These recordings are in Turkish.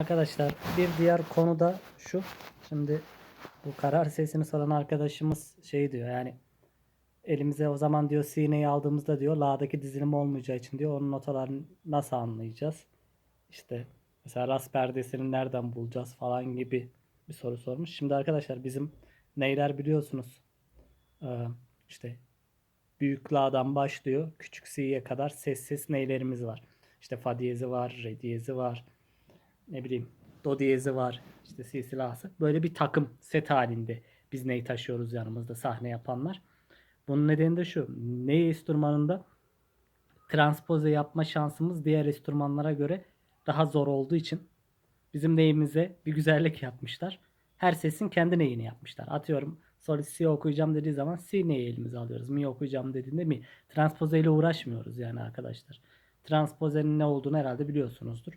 Arkadaşlar bir diğer konu da şu. Şimdi bu karar sesini soran arkadaşımız şey diyor yani elimize o zaman diyor sineyi aldığımızda diyor la'daki dizilim olmayacağı için diyor onun notalarını nasıl anlayacağız? İşte mesela ras perdesini nereden bulacağız falan gibi bir soru sormuş. Şimdi arkadaşlar bizim neyler biliyorsunuz? Ee, işte büyük la'dan başlıyor küçük si'ye kadar sessiz neylerimiz var. İşte fa diyezi var, re diyezi var, ne bileyim do diyezi var işte si si la'sı. Böyle bir takım set halinde biz neyi taşıyoruz yanımızda sahne yapanlar. Bunun nedeni de şu. Ney enstrümanında transpoze yapma şansımız diğer enstrümanlara göre daha zor olduğu için bizim neyimize bir güzellik yapmışlar. Her sesin kendi neyini yapmışlar. Atıyorum solist si okuyacağım dediği zaman si neyi elimize alıyoruz. Mi okuyacağım dediğinde mi. Transpoze ile uğraşmıyoruz yani arkadaşlar. Transpozenin ne olduğunu herhalde biliyorsunuzdur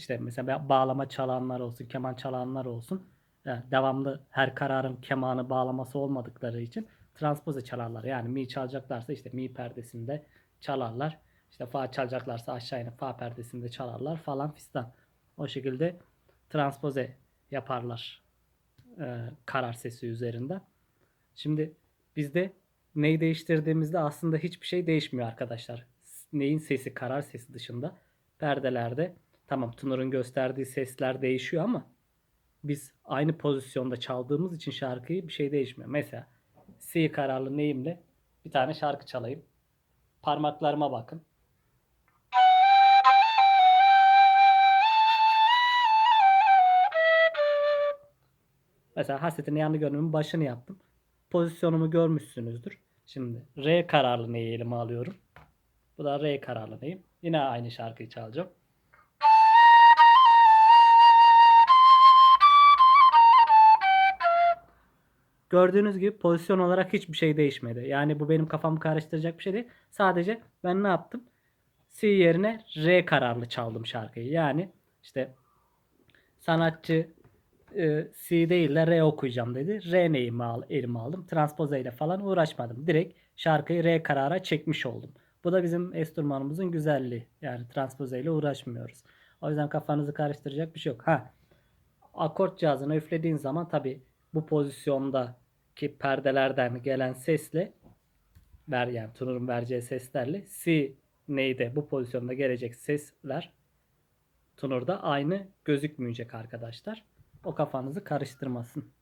işte mesela bağlama çalanlar olsun, keman çalanlar olsun. Yani devamlı her kararın kemanı bağlaması olmadıkları için transpoze çalarlar. Yani mi çalacaklarsa işte mi perdesinde çalarlar. İşte fa çalacaklarsa aşağı inip fa perdesinde çalarlar falan fistan. O şekilde transpoze yaparlar e, karar sesi üzerinde. Şimdi bizde neyi değiştirdiğimizde aslında hiçbir şey değişmiyor arkadaşlar. Neyin sesi karar sesi dışında perdelerde Tamam Tunur'un gösterdiği sesler değişiyor ama biz aynı pozisyonda çaldığımız için şarkıyı bir şey değişmiyor. Mesela C kararlı neyimle bir tane şarkı çalayım. Parmaklarıma bakın. Mesela hasretin yanı gönlümün başını yaptım. Pozisyonumu görmüşsünüzdür. Şimdi R kararlı neyi elime alıyorum. Bu da R kararlı neyim. Yine aynı şarkıyı çalacağım. Gördüğünüz gibi pozisyon olarak hiçbir şey değişmedi. Yani bu benim kafamı karıştıracak bir şey değil. Sadece ben ne yaptım? C yerine R kararlı çaldım şarkıyı. Yani işte sanatçı e, C değil de R okuyacağım dedi. R neyimi al, elime aldım. Transpoze ile falan uğraşmadım. Direkt şarkıyı R karara çekmiş oldum. Bu da bizim enstrümanımızın güzelliği. Yani transpoze ile uğraşmıyoruz. O yüzden kafanızı karıştıracak bir şey yok. Ha. Akort cihazına üflediğin zaman tabi bu pozisyonda ki perdelerden gelen sesle ver yani Tunur'un vereceği seslerle C neyde bu pozisyonda gelecek sesler Tunur'da aynı gözükmeyecek arkadaşlar. O kafanızı karıştırmasın.